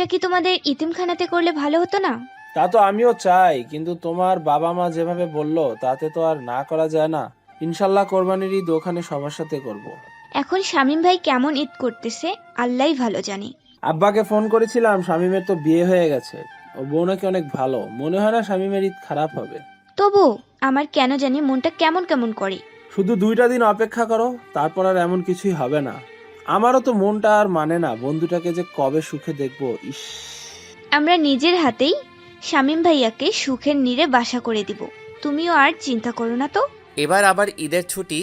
ঈদটা কি তোমাদের ইতিমখানাতে করলে ভালো হতো না? তা তো আমিও চাই কিন্তু তোমার বাবা মা যেভাবে বলল তাতে তো আর না করা যায় না। ইনশাল্লাহ কোরবানির ঈদ ওখানে সবার সাথে করব। এখন শামীম ভাই কেমন ঈদ করতেছে আল্লাহই ভালো জানে। আব্বাকে ফোন করেছিলাম শামিমের তো বিয়ে হয়ে গেছে। ও বউ নাকি অনেক ভালো। মনে হয় না শামিমের ঈদ খারাপ হবে। তবু আমার কেন জানি মনটা কেমন কেমন করে। শুধু দুইটা দিন অপেক্ষা করো তারপর আর এমন কিছুই হবে না। আমারও তো মনটা আর মানে না। বন্ধুটাকে যে কবে সুখে দেখব ইস। আমরা নিজের হাতেই শামীম ভাইয়াকে সুখের নীড়ে বাসা করে দিব। তুমিও আর চিন্তা করো না তো। এবার আবার ঈদের ছুটি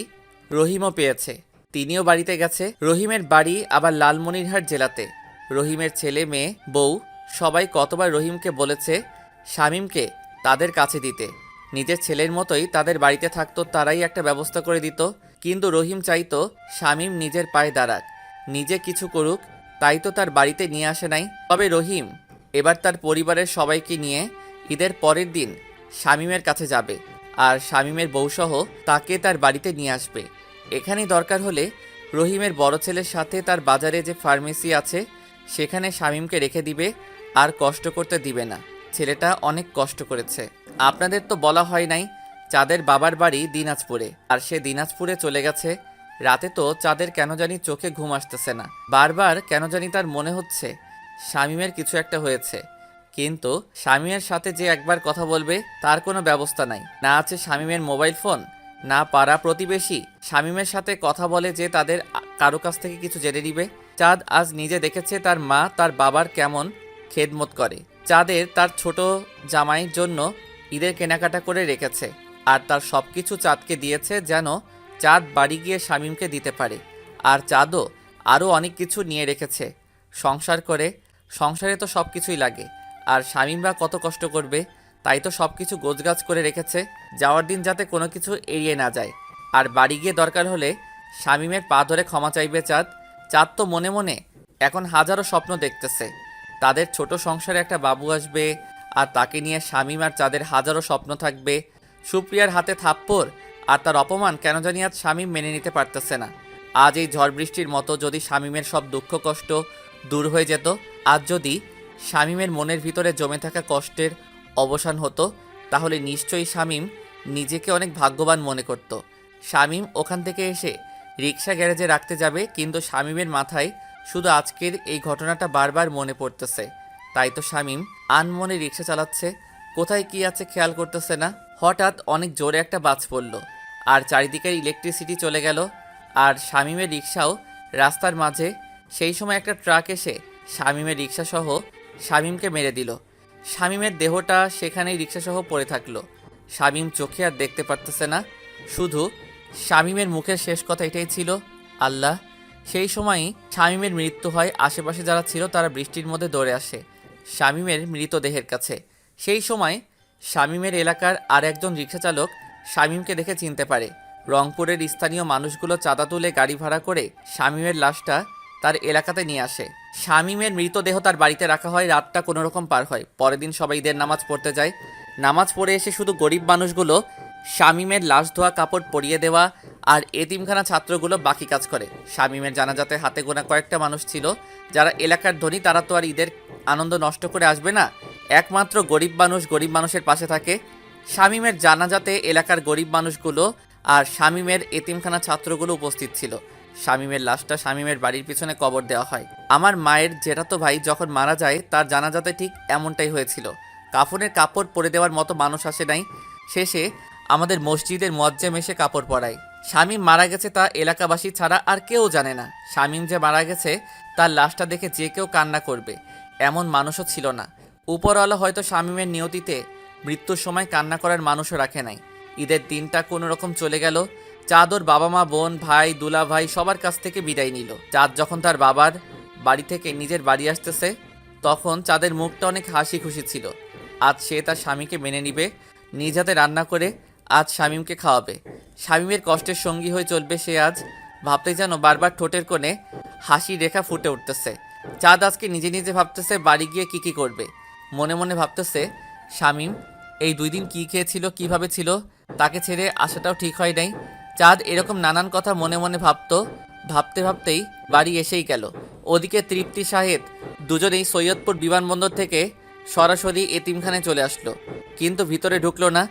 রহিমও পেয়েছে। তিনিও বাড়িতে গেছে। রহিমের বাড়ি আবার লালমনিরহাট জেলাতে। রহিমের ছেলে মেয়ে বউ সবাই কতবার রহিমকে বলেছে শামীমকে তাদের কাছে দিতে। নিজের ছেলের মতোই তাদের বাড়িতে থাকতো তারাই একটা ব্যবস্থা করে দিত। কিন্তু রহিম চাইতো শামীম নিজের পায়ে দাঁড়াক। নিজে কিছু করুক, তাই তো তার বাড়িতে নিয়ে আসে নাই। তবে রহিম, এবার তার পরিবারের সবাইকে নিয়ে ঈদের পরের দিন শামীমের কাছে যাবে আর শামীমের বউসহ তাকে তার বাড়িতে নিয়ে আসবে। এখানেই দরকার হলে রহিমের বড় ছেলের সাথে তার বাজারে যে ফার্মেসি আছে, সেখানে শামীমকে রেখে দিবে আর কষ্ট করতে দিবে না। ছেলেটা অনেক কষ্ট করেছে। আপনাদের তো বলা হয় নাই, চাঁদের বাবার বাড়ি দিনাজপুরে। আর সে দিনাজপুরে চলে গেছে রাতে তো চাঁদের কেন জানি চোখে ঘুম আসতেছে না। বারবার কেন জানি তার মনে হচ্ছে, শামীমের কিছু একটা হয়েছে। কিন্তু শামীমের সাথে যে একবার কথা বলবে, তার কোনো ব্যবস্থা নাই। না আছে শামীমের মোবাইল ফোন, না পাড়া প্রতিবেশী। শামীমের সাথে কথা বলে যে তাদের কারও কাছ থেকে কিছু জেনে নিবে। চাঁদ আজ নিজে দেখেছে তার মা, তার বাবার কেমন খেদমত করে। চাঁদের তার ছোট জামাইয়ের জন্য ঈদের কেনাকাটা করে রেখেছে। আর তার সব কিছু চাঁদকে দিয়েছে যেন চাঁদ বাড়ি গিয়ে শামীমকে দিতে পারে। আর চাঁদও আরও অনেক কিছু নিয়ে রেখেছে। সংসার করে, সংসারে তো সব কিছুই লাগে। আর শামীম বা কত কষ্ট করবে, তাই তো সব কিছু গোছগাছ করে রেখেছে, যাওয়ার দিন যাতে কোনো কিছু এড়িয়ে না যায়। আর বাড়ি গিয়ে দরকার হলে শামীমের পা ধরে ক্ষমা চাইবে চাঁদ। চাঁদ তো মনে মনে এখন হাজারো স্বপ্ন দেখতেছে। তাদের ছোট সংসারে একটা বাবু আসবে, আর তাকে নিয়ে শামীম আর চাঁদের হাজারো স্বপ্ন থাকবে। সুপ্রিয়ার হাতে থাপ্পড় আর তার অপমান কেন জানি আজ শামীম মেনে নিতে পারতেছে না। আজ এই ঝড় বৃষ্টির মতো যদি শামীমের সব দুঃখ কষ্ট দূর হয়ে যেত, আজ যদি শামীমের মনের ভিতরে জমে থাকা কষ্টের অবসান হতো, তাহলে নিশ্চয়ই শামীম নিজেকে অনেক ভাগ্যবান মনে করত। শামীম ওখান থেকে এসে রিক্সা গ্যারেজে রাখতে যাবে, কিন্তু শামীমের মাথায় শুধু আজকের এই ঘটনাটা বারবার মনে পড়তেছে। তাই তো শামীম আনমনে রিক্সা চালাচ্ছে, কোথায় কি আছে খেয়াল করতেছে না। হঠাৎ অনেক জোরে একটা বাজ পড়ল। আর চারিদিকের ইলেকট্রিসিটি চলে গেল। আর শামীমের রিক্সাও রাস্তার মাঝে। সেই সময় একটা ট্রাক এসে শামীমের রিক্সাসহ শামীমকে মেরে দিল। শামীমের দেহটা সেখানেই রিক্সাসহ পড়ে থাকল। শামীম চোখে আর দেখতে পারতেছে না। শুধু শামীমের মুখের শেষ কথা এটাই ছিল, আল্লাহ, সেই সময়ই শামীমের মৃত্যু হয়। আশেপাশে যারা ছিল তারা বৃষ্টির মধ্যে দৌড়ে আসে। শামীমের মৃতদেহের কাছে। সেই সময় শামীমের এলাকার আর একজন রিক্সা চালক শামীমকে দেখে চিনতে পারে। রংপুরের স্থানীয় মানুষগুলো চাঁদা তুলে গাড়ি ভাড়া করে শামীমের লাশটা তার এলাকাতে নিয়ে আসে। শামীমের মৃতদেহ তার বাড়িতে রাখা হয়, রাতটা কোনো রকম পার হয়। পরের দিন সবাই ঈদের নামাজ পড়তে যায়। নামাজ পড়ে এসে শুধু গরিব মানুষগুলো শামীমের লাশ ধোয়া, কাপড় পরিয়ে দেওয়া আর এতিমখানা ছাত্রগুলো বাকি কাজ করে। শামীমের জানাজাতে হাতে গোনা কয়েকটা মানুষ ছিল। যারা এলাকার ধনী, তারা তো আর ঈদের আনন্দ নষ্ট করে আসবে না। একমাত্র গরিব মানুষ গরিব মানুষের পাশে থাকে। শামীমের জানাজাতে এলাকার গরিব মানুষগুলো আর শামীমের এতিমখানা ছাত্রগুলো উপস্থিত ছিল। শামীমের লাশটা শামীমের বাড়ির পিছনে কবর দেওয়া হয়। আমার মায়ের জেঠাতো ভাই যখন মারা যায়, তার জানাজাতে ঠিক এমনটাই হয়েছিল। কাফনের কাপড় পরে দেওয়ার মতো মানুষ আসে নাই। শেষে আমাদের মসজিদের মজ্জে মেশে কাপড় পরায়। শামীম মারা গেছে তা এলাকাবাসী ছাড়া আর কেউ জানে না। শামীম যে মারা গেছে, তার লাশটা দেখে যে কেউ কান্না করবে, এমন মানুষও ছিল না। উপরওয়ালা হয়তো শামীমের নিয়তিতে মৃত্যুর সময় কান্না করার মানুষও রাখে নাই। ঈদের দিনটা কোনো রকম চলে গেল। চাঁদর বাবা মা বোন, ভাই দুলা ভাই সবার কাছ থেকে বিদায় নিল। চাঁদ যখন তার বাবার বাড়ি থেকে নিজের বাড়ি আসতেছে, তখন চাঁদের মুখটা অনেক হাসি খুশি ছিল। আজ সে তার স্বামীকে মেনে নিবে, নিজ হাতে রান্না করে আজ শামীমকে খাওয়াবে। শামীমের কষ্টের সঙ্গী হয়ে চলবে সে আজ। ভাবতে যেন বারবার ঠোঁটের কোণে হাসি রেখা ফুটে উঠতেছে। চাঁদ আজকে নিজে নিজে ভাবতেছে বাড়ি গিয়ে কি কি করবে। মনে মনে ভাবতেছে শামীম, এই দুই দিন কী খেয়েছিল, কীভাবে ছিল, তাকে ছেড়ে আসাটাও ঠিক হয় নাই। চাঁদ এরকম নানান কথা মনে মনে ভাবতো, ভাবতে ভাবতেই বাড়ি এসেই গেল। ওদিকে তৃপ্তি শাহেদ দুজনেই সৈয়দপুর বিমানবন্দর থেকে সরাসরি এতিমখানে চলে আসলো। কিন্তু ভিতরে ঢুকলো না।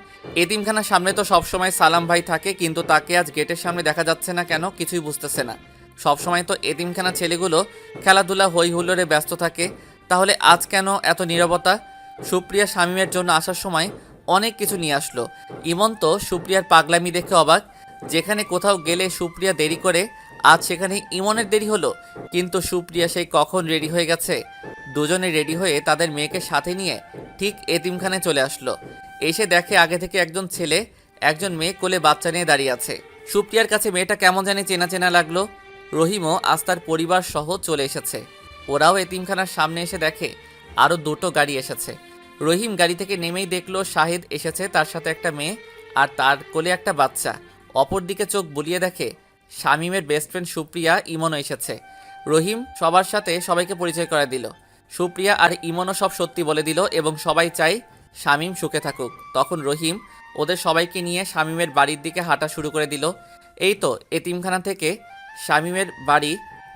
এতিমখানার সামনে তো সবসময় সালাম ভাই থাকে, কিন্তু তাকে আজ গেটের সামনে দেখা যাচ্ছে না কেন, কিছুই বুঝতেছে না। সবসময় তো এতিমখানা ছেলেগুলো খেলাধুলা হই হুল্লোড়ে ব্যস্ত থাকে। তাহলে আজ কেন এত নীরবতা? সুপ্রিয়া শামীমের জন্য আসার সময় অনেক কিছু নিয়ে আসলো। ইমন তো সুপ্রিয়ার পাগলামি দেখে অবাক। যেখানে কোথাও গেলে সুপ্রিয়া দেরি করে, আজ সেখানে ইমনের দেরি হলো। কিন্তু সুপ্রিয়া সেই কখন রেডি হয়ে গেছে? দুজনে রেডি হয়ে তাদের মেয়েকে সাথে নিয়ে ঠিক এতিমখানে চলে আসলো। এসে দেখে আগে থেকে একজন ছেলে, একজন মেয়ে কোলে বাচ্চা নিয়ে দাঁড়িয়ে আছে। সুপ্রিয়ার কাছে মেয়েটা কেমন জানি চেনা চেনা লাগল। রহিমও আজ তার পরিবার সহ চলে এসেছে। ওরাও এতিমখানার সামনে এসে দেখে আরও দুটো গাড়ি এসেছে। রহিম গাড়ি থেকে নেমেই দেখল শাহিদ এসেছে, তার সাথে একটা মেয়ে আর তার কোলে একটা বাচ্চা। অপরদিকে চোখ বুলিয়ে দেখে শামীমের বেস্ট ফ্রেন্ড সুপ্রিয়া, ইমনও এসেছে। রহিম সবার সাথে সবাইকে পরিচয় করে দিল। সুপ্রিয়া আর ইমনও সব সত্যি বলে দিল এবং সবাই চাই শামীম সুখে থাকুক। তখন রহিম ওদের সবাইকে নিয়ে শামীমের বাড়ির দিকে হাঁটা শুরু করে দিল। এই তো এতিমখানা থেকে শামীমের বাড়ি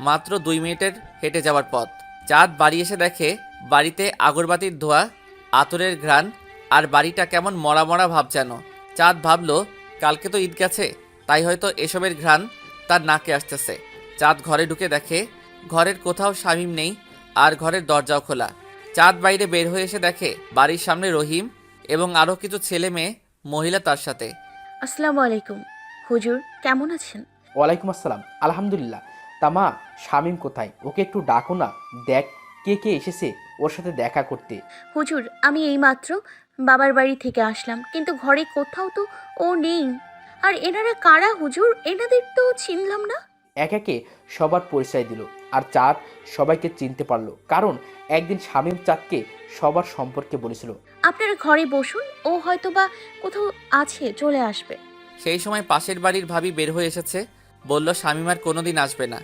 মাত্র দুই মিনিটের হেঁটে যাওয়ার পথ। চাঁদ বাড়ি এসে দেখে বাড়িতে আগরবাতির ধোয়া আতরের ঘ্রাণ আর বাড়িটা কেমন মরা মরা ভাব যেন। চাঁদ ভাবলো কালকে তো ঈদ গেছে তাই হয়তো এসবের ঘ্রাণ তার নাকে আসতেছে। চাঁদ ঘরে ঢুকে দেখে ঘরের কোথাও শামীম নেই আর ঘরের দরজাও খোলা। চাঁদ বাইরে বের হয়ে এসে দেখে বাড়ির সামনে রহিম এবং আরও কিছু ছেলে মেয়ে মহিলা তার সাথে। আসসালামু আলাইকুম। হুজুর কেমন আছেন? ওয়ালাইকুম আসসালাম। আলহামদুলিল্লাহ। তা মা শামিম কোথায়? ওকে একটু ডাকো না। দেখ কে কে এসেছে? ওর সাথে দেখা করতে। হুজুর আমি এইমাত্র বাবার বাড়ি থেকে আসলাম কিন্তু ঘরে কোথাও তো ও নেই। আর এনারা কারা হুজুর? এনাদের তো চিনলাম না। এক একে সবার পরিচয় দিল আর চাঁদ সবাইকে চিনতে পারল কারণ একদিন শামিম চাঁদকে সবার সম্পর্কে বলেছিল। আপনারা ঘরে বসুন ও হয়তো বা কোথাও আছে চলে আসবে। সেই সময় পাশের বাড়ির ভাবি বের হয়ে এসেছে বলল শামিমার কোনোদিন আসবে না।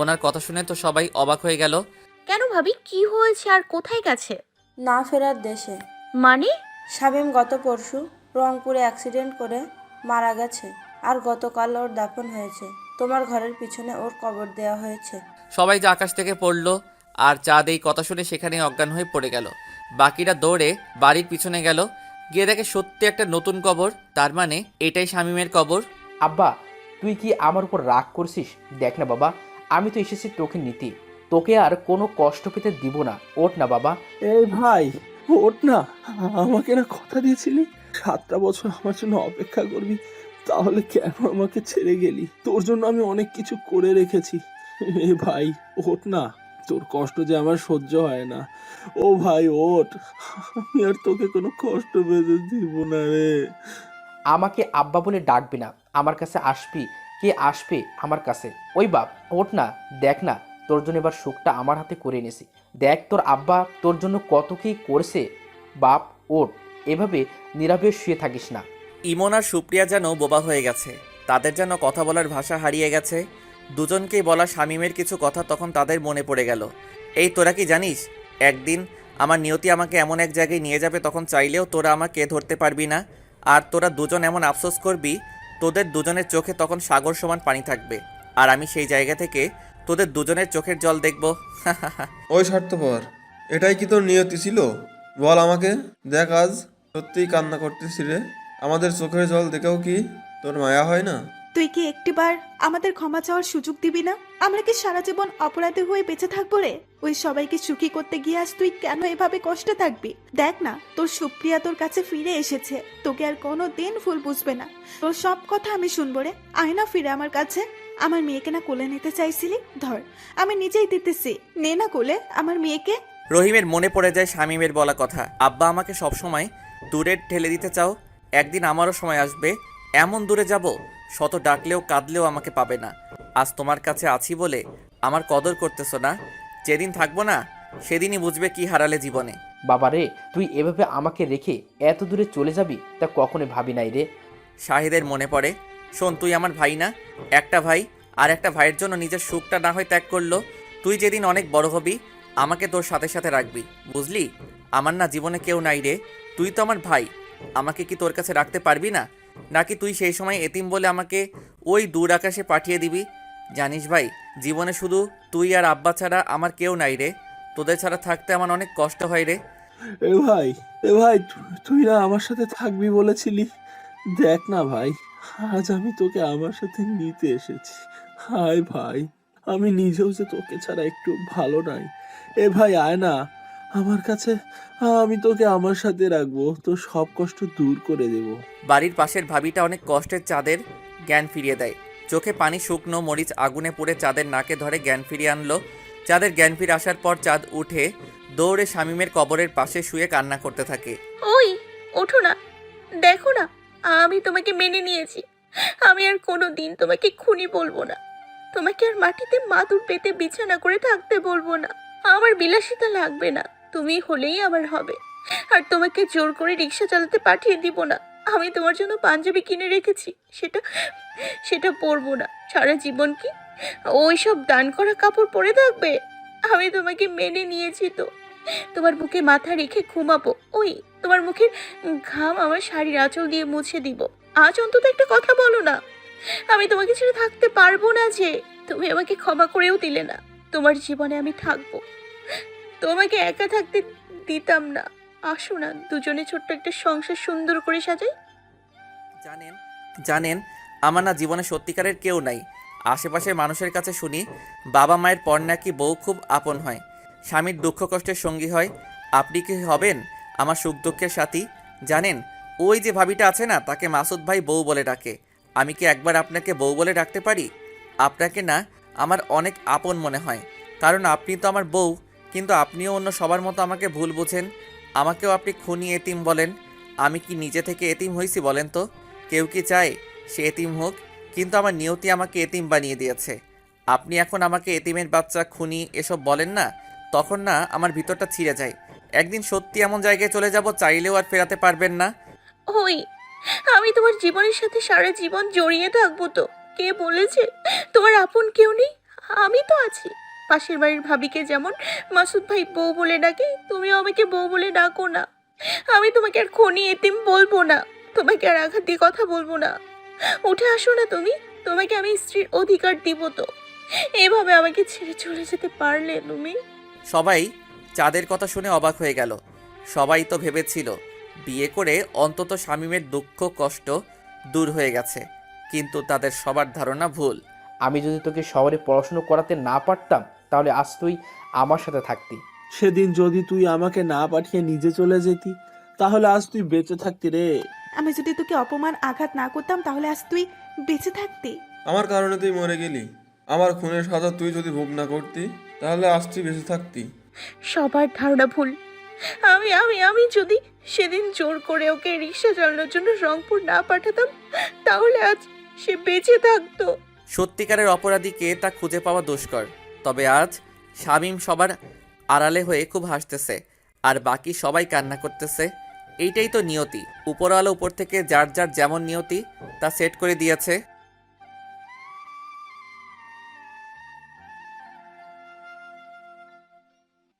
ওনার কথা শুনে তো সবাই অবাক হয়ে গেল কেন ভাবি? কি হয়েছে আর কোথায় গেছে? না ফেরার দেশে। মানে? শামীম গত পরশু রংপুরে অ্যাক্সিডেন্ট করে মারা গেছে আর গতকাল ওর দাফন হয়েছে। তোমার ঘরের পিছনে ওর কবর দেওয়া হয়েছে। সবাই যে আকাশ থেকে পড়ল আর চাঁদ এই কথা শুনে সেখানে অজ্ঞান হয়ে পড়ে গেল। বাকিরা দৌড়ে বাড়ির পিছনে গেল। গিয়ে দেখে সত্যি একটা নতুন কবর তার মানে এটাই শামীমের কবর। আব্বা তুই কি আমার উপর রাগ করছিস? দেখ না বাবা আমি তো এসেছি তোকে নিতে। তোকে আর কোনো কষ্ট পেতে দিব না। ওঠ না বাবা। এই ভাই ওঠ না। আমাকে না কথা দিয়েছিলি? সাতটা বছর আমার জন্য অপেক্ষা করবি তাহলে কেন আমাকে ছেড়ে গেলি? তোর জন্য আমি অনেক কিছু করে রেখেছি। এ ভাই ওঠ না। তোর কষ্ট যে আমার সহ্য হয় না। ও ভাই ওঠ। আমি আর তোকে কোনো কষ্ট পেতে দিব না রে। আমাকে আব্বা বলে ডাকবি না। আমার কাছে আসবি। কে আসবে আমার কাছে? ওই বাপ ওঠ না দেখ না। তোর জন্য এবার সুখটা আমার হাতে করে এনেছি। দেখ তোর আব্বা তোর জন্য কত কি করছে, বাপ ওঠ এভাবে নীরবে শুয়ে থাকিস না। ইমন আর সুপ্রিয়া যেন বোবা হয়ে গেছে। তাদের যেন কথা বলার ভাষা হারিয়ে গেছে। দুজনকেই বলা শামীমের কিছু কথা তখন তাদের মনে পড়ে গেল। এই, তোরা কি জানিস? একদিন আমার নিয়তি আমাকে এমন এক জায়গায় নিয়ে যাবে, তখন চাইলেও তোরা আমাকে ধরতে পারবি না। আর তোরা দুজন এমন আফসোস করবি, তোদের দুজনের চোখে তখন সাগর সমান পানি থাকবে। আর আমি সেই জায়গা থেকে তোদের দুজনের চোখের জল দেখব। ওই স্বার্থপর। এটাই কি তোর নিয়তি ছিল? বল আমাকে। দেখ আজ সত্যিই কান্না করতেছি রে। আমাদের চোখের জল দেখেও কি তোর মায়া হয় না? তুই কি একটিবার আমাদের ক্ষমা চাওয়ার সুযোগ দিবি না? আমরা কি সারা জীবন অপরাধী হয়ে বেঁচে থাকব রে? ওই সবাইকে সুখী করতে গিয়ে আজ তুই কেন এভাবে কষ্টে থাকবি? দেখ না তোর সুপ্রিয়া তোর কাছে ফিরে এসেছে। তোকে আর কোনো দিন ফুল বুঝবে না। তোর সব কথা আমি শুনব রে। আয় না ফিরে আমার কাছে। আমার মেয়েকে না কোলে নিতে চাইছিলি? ধর আমি নিজেই দিতেছি। নে না কোলে আমার মেয়েকে। রহিমের মনে পড়ে যায় শামীমের বলা কথা। আব্বা আমাকে সবসময় দূরে ঠেলে দিতে চাও একদিন আমারও সময় আসবে। এমন দূরে যাব শত ডাকলেও কাঁদলেও আমাকে পাবে না। আজ তোমার কাছে আছি বলে আমার কদর করতেছো না? যেদিন থাকব না সেদিনই বুঝবে কি হারালে জীবনে। বাবা রে তুই এভাবে আমাকে রেখে এত দূরে চলে যাবি তা কখনো ভাবি নাই রে। শাহিদের মনে পড়ে শোন, তুই আমার ভাই না, একটা ভাই, আর একটা ভাইয়ের জন্য নিজের সুখটা না হয় ত্যাগ করল। তুই যেদিন অনেক বড় হবি, আমাকে তোর সাথে সাথে রাখবি, বুঝলি? আমার না জীবনে কেউ নাই রে। তুই তো আমার ভাই, আমাকে কি তোর কাছে রাখতে পারবি না? নাকি তুই সেই সময় এতিম বলে আমাকে ওই দূর আকাশে পাঠিয়ে দিবি? জানিস ভাই, জীবনে শুধু তুই আর আব্বা ছাড়া আমার কেউ নাই রে। তোদের ছাড়া থাকতে আমার অনেক কষ্ট হয় রে। এ ভাই এ ভাই তুই না আমার সাথে থাকবি বলেছিলি। দেখ না ভাই আজ আমি তোকে আমার সাথে নিতে এসেছি। হায় ভাই আমি নিজেও যে তোকে ছাড়া একটু ভালো নাই। এ ভাই আয় না। আমার কাছে আমি তোকে আমার সাথে রাখব। তোর সব কষ্ট দূর করে দেব। বাড়ির পাশের ভাবিটা অনেক কষ্টের চাঁদের জ্ঞান ফিরিয়ে দেয়। চোখে পানি শুকনো মরিচ আগুনে পুড়ে চাঁদের নাকে ধরে জ্ঞান ফিরিয়ে আনলো। চাঁদের জ্ঞান ফিরে আসার পর চাঁদ উঠে দৌড়ে শামীমের কবরের পাশে শুয়ে কান্না করতে থাকে। ওই ওঠো না। দেখো না। আমি তোমাকে মেনে নিয়েছি। আমি আর কোনো দিন তোমাকে খুনি বলব না। তোমাকে আর মাটিতে মাদুর পেতে বিছানা করে থাকতে বলব না। আমার বিলাসিতা লাগবে না। তুমি হলেই আমার হবে। আর তোমাকে জোর করে রিক্সা চালাতে পাঠিয়ে দিব না। আমি তোমার জন্য পাঞ্জাবি কিনে রেখেছি। সেটা সেটা পরবো না। সারা জীবন কি ওই সব দান করা কাপড় পরে থাকবে? আমি তোমাকে মেনে নিয়েছি তো। তোমার বুকে মাথা রেখে ঘুমাবো। ওই, তোমার মুখের ঘাম আমার শাড়ির আঁচল দিয়ে মুছে দিব। আজ অন্তত একটা কথা বলো না। আমি তোমাকে ছেড়ে থাকতে পারব না যে, তুমি আমাকে ক্ষমা করেও দিলে না। তোমার জীবনে আমি থাকব। তোমাকে একা থাকতে দিতাম না। আসো না, দুজনে ছোট্ট একটা সংসার সুন্দর করে সাজাই। জানেন জানেন, আমার না জীবনে সত্যিকারের কেউ নাই। আশেপাশের মানুষের কাছে শুনি, বাবা মায়ের পর নাকি বউ খুব আপন হয়। স্বামীর দুঃখ কষ্টের সঙ্গী হয়। আপনি কি হবেন? আমার সুখ দুঃখের সাথী। জানেন, ওই যে ভাবিটা আছে না, তাকে মাসুদ ভাই বউ বলে ডাকে। আমি কি একবার আপনাকে বউ বলে ডাকতে পারি? আপনাকে না, আমার অনেক আপন মনে হয়। কারণ আপনি তো আমার বউ, কিন্তু আপনিও অন্য সবার মতো আমাকে ভুল বুঝেন। আমাকেও আপনি খুনি এতিম বলেন। আমি কি নিজে থেকে এতিম হয়েছি বলেন তো? কেউ কি চায় সে এতিম হোক, কিন্তু আমার নিয়তি আমাকে এতিম বানিয়ে দিয়েছে। আপনি এখন আমাকে এতিমের বাচ্চা, খুনি এসব বলেন না? তখন না আমার ভিতরটা ছিঁড়ে যায়। একদিন সত্যি এমন জায়গায় চলে যাব, চাইলেও আর ফেরাতে পারবেন না। ওই, আমি তোমার জীবনের সাথে সারা জীবন জড়িয়ে থাকব তো। কে বলেছে? তোমার আপন কেউ নেই? আমি তো আছি। পাশের বাড়ির ভাবিকে যেমন মাসুদ ভাই বউ বলে ডাকে, তুমিও আমাকে বউ বলে ডাকো না। আমি তোমাকে আর খনি এতিম বলব না। তোমাকে আর আঘাত দিয়ে কথা বলব না। উঠে আসো না তুমি। তোমাকে আমি স্ত্রীর অধিকার দিব তো। এভাবে আমাকে ছেড়ে চলে যেতে পারলে তুমি? সবাই চাঁদের কথা শুনে অবাক হয়ে গেল। সবাই তো ভেবেছিল বিয়ে করে অন্তত শামীমের দুঃখ কষ্ট দূর হয়ে গেছে। কিন্তু তাদের সবার ধারণা ভুল। আমি যদি তোকে শহরে পড়াশুনো করাতে না পারতাম তাহলে আজ তুই আমার সাথে থাকতি। সেদিন যদি তুই আমাকে না পাঠিয়ে নিজে চলে যেতি তাহলে আজ তুই বেঁচে থাকতি রে। আমি যদি তোকে অপমান আঘাত না করতাম তাহলে আজ তুই বেঁচে থাকতি। আমার কারণে তুই মরে গেলি। আমার খুনের সাজা তুই যদি ভোগ না করতি তাহলে আজ তুই বেঁচে থাকতি সবার ধারণা ভুল। আমি আমি আমি যদি সেদিন জোর করে ওকে রিক্সা চালানোর জন্য রংপুর না পাঠাতাম তাহলে আজ সে বেঁচে থাকতো। সত্যিকারের অপরাধীকে তা খুঁজে পাওয়া দুষ্কর। তবে আজ শামীম সবার আড়ালে হয়ে খুব হাসতেছে আর বাকি সবাই কান্না করতেছে। এইটাই তো নিয়তি। উপরওয়ালা উপর থেকে যার যার যেমন নিয়তি তা সেট করে দিয়েছে।